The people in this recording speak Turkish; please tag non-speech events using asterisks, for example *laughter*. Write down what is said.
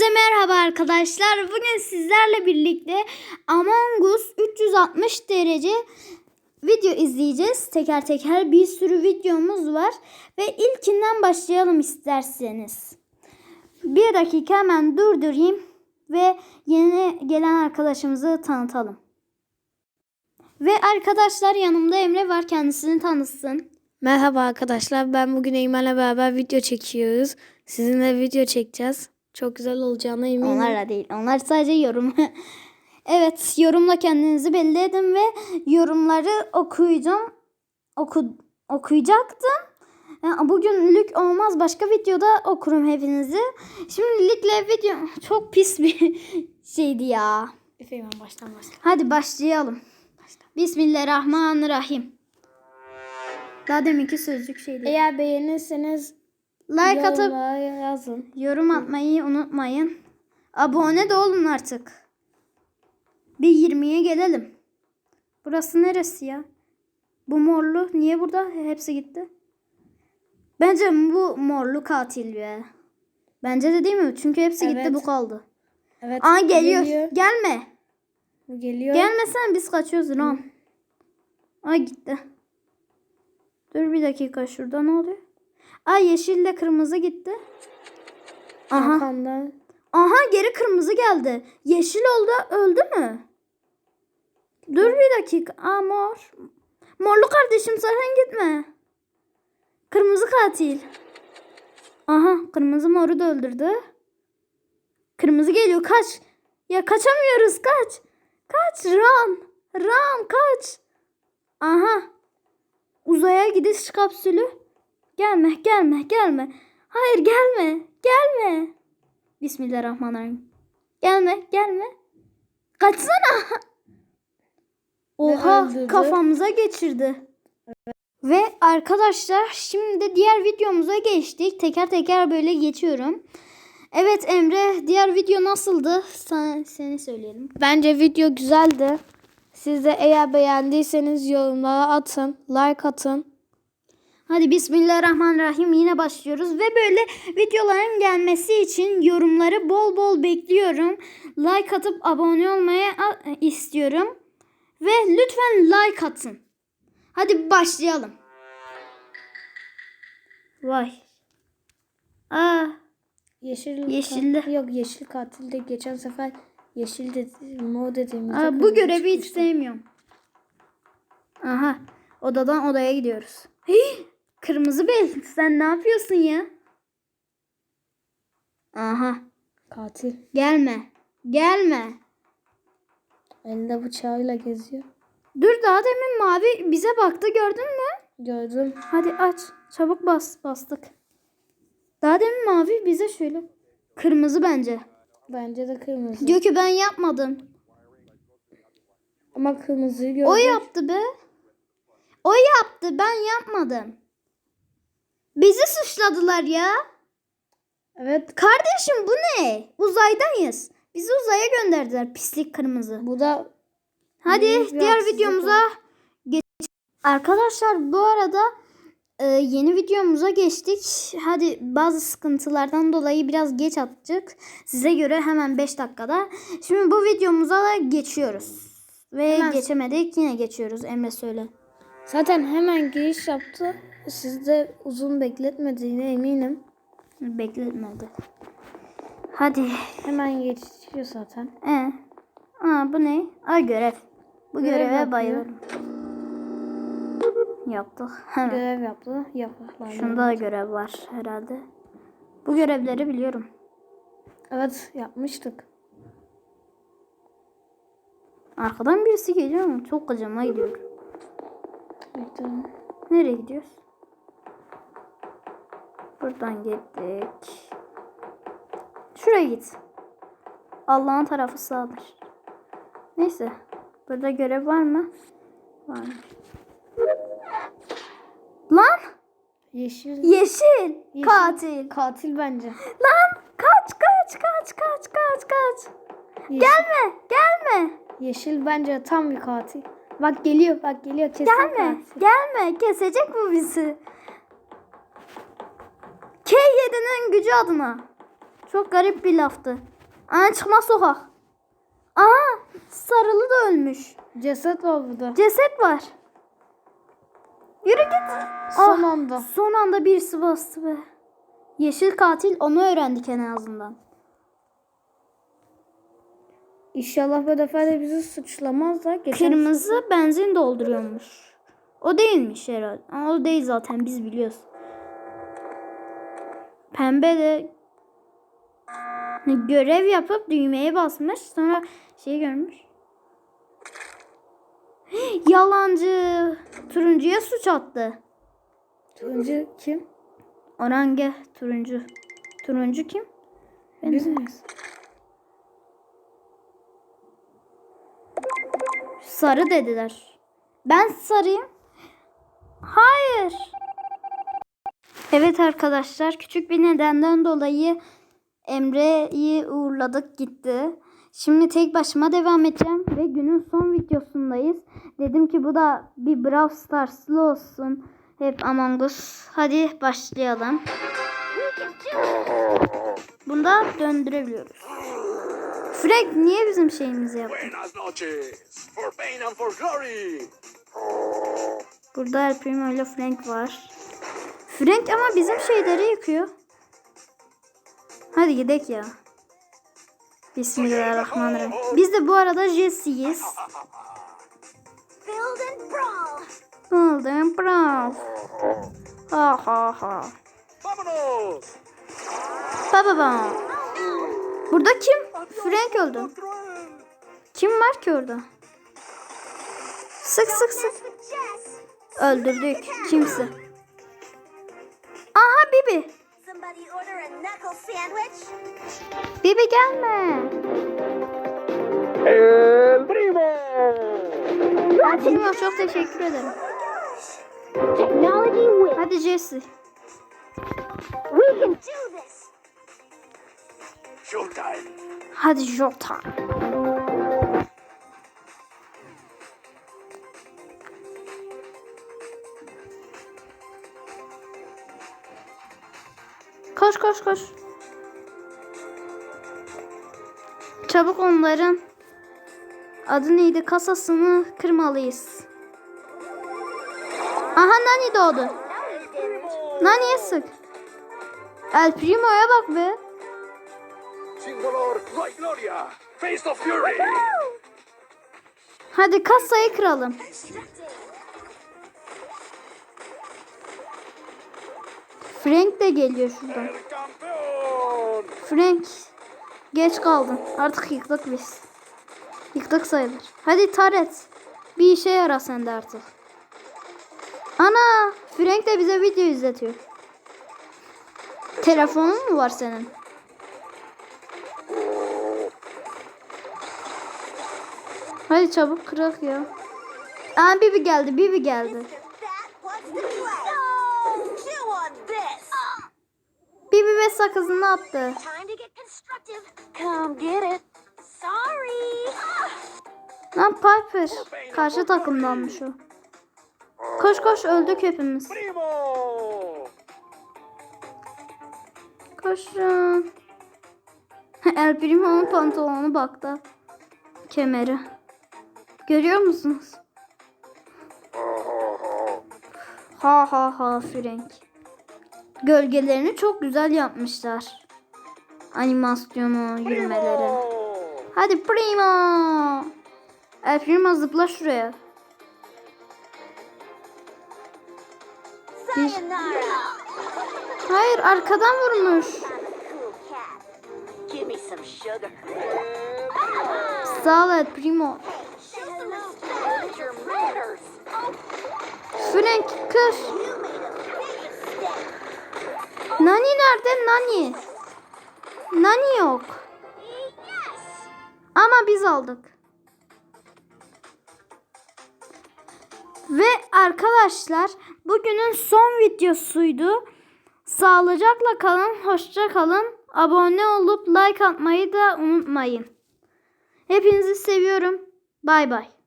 Hepinize merhaba arkadaşlar. Bugün sizlerle birlikte Among Us 360 derece video izleyeceğiz. Teker teker bir sürü videomuz var. Ve ilkinden başlayalım isterseniz. Bir dakika hemen durdurayım. Ve yeni gelen arkadaşımızı tanıtalım. Ve arkadaşlar yanımda Emre var. Kendisini tanıtsın. Merhaba arkadaşlar. Ben bugün Eymen'le beraber video çekiyoruz. Sizinle video çekeceğiz. Çok güzel olacağına eminim. Onlarla değil. Onlar sadece yorum. *laughs* evet, yorumla kendinizi belli edin ve yorumları okuyacağım. Oku, okuyacaktım. Ya, Bugünlük olmaz. Başka videoda okurum hepinizi. Şimdilikle video *laughs* çok pis bir *laughs* şeydi ya. Efe Eymen baştan başla. Hadi başlayalım. Bismillahirrahmanirrahim. Daha deminki sözcük şeydi. Eğer beğenirseniz like atıp yazın. Yorum atmayı unutmayın. Abone de olun artık. Bir 20'ye gelelim. Burası neresi ya? Bu morlu. Niye burada? Hepsi gitti. Bence bu morlu katil be. Bence de değil mi? Çünkü hepsi gitti Evet. bu kaldı. Evet. Aa geliyor. Geliyor. Gelme. Bu geliyor. Gelmesen biz kaçıyoruz Ron. Aa gitti. Dur bir dakika şurada ne oluyor? Aa yeşille kırmızı gitti. Aha. Arkamdan. Aha geri kırmızı geldi. Yeşil oldu öldü mü? Dur bir dakika. Aa mor. Morlu kardeşim sakın gitme. Kırmızı katil. Aha kırmızı moru da öldürdü. Kırmızı geliyor kaç. Ya kaçamıyoruz kaç. Kaç run. Run kaç. Aha. Uzaya gidiş kapsülü. Gelme gelme gelme. Hayır gelme. Gelme. Bismillahirrahmanirrahim. Gelme, gelme. Kaçsana. Oha, öldürdü. kafamıza geçirdi. Ve arkadaşlar şimdi de diğer videomuza geçtik. Teker teker böyle geçiyorum. Evet Emre, diğer video nasıldı? Sana, seni söyleyelim. Bence video güzeldi. Siz de eğer beğendiyseniz yorumlara atın. Like atın. Hadi Bismillahirrahmanirrahim yine başlıyoruz ve böyle videoların gelmesi için yorumları bol bol bekliyorum. Like atıp abone olmayı a- istiyorum. Ve lütfen like atın. Hadi başlayalım. Vay. Aa, Yeşil Yeşilde. ka- Yok yeşil katilde geçen sefer yeşil dedi, mor dediğimizde aa, bu görevi hiç çıkmıştı. sevmiyorum. Aha. Odadan odaya gidiyoruz. Hii, kırmızı bel. Sen ne yapıyorsun ya? Aha. Katil. Gelme. Gelme. Elinde bıçağıyla geziyor. Dur daha demin mavi bize baktı gördün mü? Gördüm. Hadi aç. Çabuk bas. Bastık. Daha demin mavi bize şöyle. Kırmızı bence. Bence de kırmızı. Diyor ki ben yapmadım. Ama kırmızıyı gördüm. O yaptı be. O yaptı ben yapmadım. Bizi suçladılar ya. Evet. Kardeşim bu ne? Uzaydayız. Bizi uzaya gönderdiler pislik kırmızı. Bu da Hadi diğer videomuza geç. Arkadaşlar bu arada e, yeni videomuza geçtik. Hadi bazı sıkıntılardan dolayı biraz geç attık. Size göre hemen 5 dakikada. Şimdi bu videomuza da geçiyoruz. Ve Hemen- geçemedik yine geçiyoruz Emre söyle. zaten hemen giriş yaptı. Siz de uzun bekletmediğine eminim. Bekletmedi. Hadi. Hemen geçiyor zaten. E. Aa, bu ne? Aa görev. Bu Görev göreve yapıyor. bayılıyorum. Yaptık. Hemen. Görev yaptı. Yapraklar. Şunda da görev var herhalde. Bu görevleri biliyorum. Evet yapmıştık. Arkadan birisi geliyor mu? Çok gıcıma gidiyor. Nereye gidiyoruz? Buradan gittik. Şuraya git. Allah'ın tarafı sağdır. Neyse. Burada görev var mı? Varmış. Lan! Yeşil. Yeşil! Katil! Katil bence. Lan! Kaç kaç kaç kaç kaç kaç! Yeşil, Gelme! Gelme! yeşil bence tam bir katil. Bak geliyor bak geliyor kesin Gelme! katil. Gelme! Kesecek bu bizi. K7'nin gücü adına. Çok garip bir laftı. Aa çıkmaz sokak. Aa sarılı da ölmüş. Ceset var burada. Ceset var. Yürü git. Son Ah, anda. Son anda birisi bastı be. Yeşil katil onu öğrendik en azından. İnşallah bu defa da bizi suçlamaz da. Geçen Kırmızı benzin dolduruyormuş. O değilmiş herhalde. O değil zaten biz biliyoruz. Pembe de görev yapıp düğmeye basmış. Sonra şey görmüş. *gasps* Yalancı. Turuncuya suç attı. turuncu kim? Orange turuncu. Turuncu kim? Ben Biz miyiz? Sarı dediler. Ben sarıyım. Hayır. Evet arkadaşlar küçük bir nedenden dolayı Emre'yi uğurladık gitti. Şimdi tek başıma devam edeceğim ve günün son videosundayız. Dedim ki bu da bir Brawl Stars'lı olsun. Hep Among Us. Hadi başlayalım. Bunda döndürebiliyoruz. Frank niye bizim şeyimizi yaptı? Burada El Primo ile Frank var. Frank ama bizim şeyleri yıkıyor. Hadi gidelim ya. Bismillahirrahmanirrahim. Biz de bu arada Jesse'yiz. Build and brawl. Ha ha ha. ¡Vámonos! Ba ba ba. Burada kim? Frank öldü. Kim var ki orada? Sık sık sık. Öldürdük. Kimse. Aha Bibi. Bibi gelme. ¡El primo! Primo çok teşekkür ederim. Technology wins. Hadi Jesse. We can do this. Showtime. Hadi Jota. Koş koş koş. Çabuk onların adı neydi kasasını kırmalıyız. Aha Nani doğdu. Nani'ye sık. El Primo'ya bak be. Hadi kasayı kıralım. Frank de geliyor şuradan. Frank geç kaldın. Artık yıktık biz. Yıktık sayılır. Hadi Taret. Bir işe yara sen de artık. Ana Frank de bize video izletiyor. Telefonun mu var senin? Hadi çabuk kırak ya. Aa Bibi geldi, Bibi geldi. Ve sakızını attı. Lan Piper. Karşı takımdanmış o. Koş koş öldük hepimiz. Koşun. *laughs* El Primo'nun pantolonu baktı. Kemeri. Görüyor musunuz? Ha ha ha Frank. Gölgelerini çok güzel yapmışlar. Animasyonu, yürümeleri. Hadi Primo. El Primo zıpla şuraya. Sayonara. Hayır arkadan vurmuş. Sağ ol El Primo. Frank kır. Nani nerede? Nani. Nani yok. Ama biz aldık. Ve arkadaşlar bugünün son videosuydu. Sağlıcakla kalın, hoşça kalın. Abone olup like atmayı da unutmayın. Hepinizi seviyorum. Bay bay.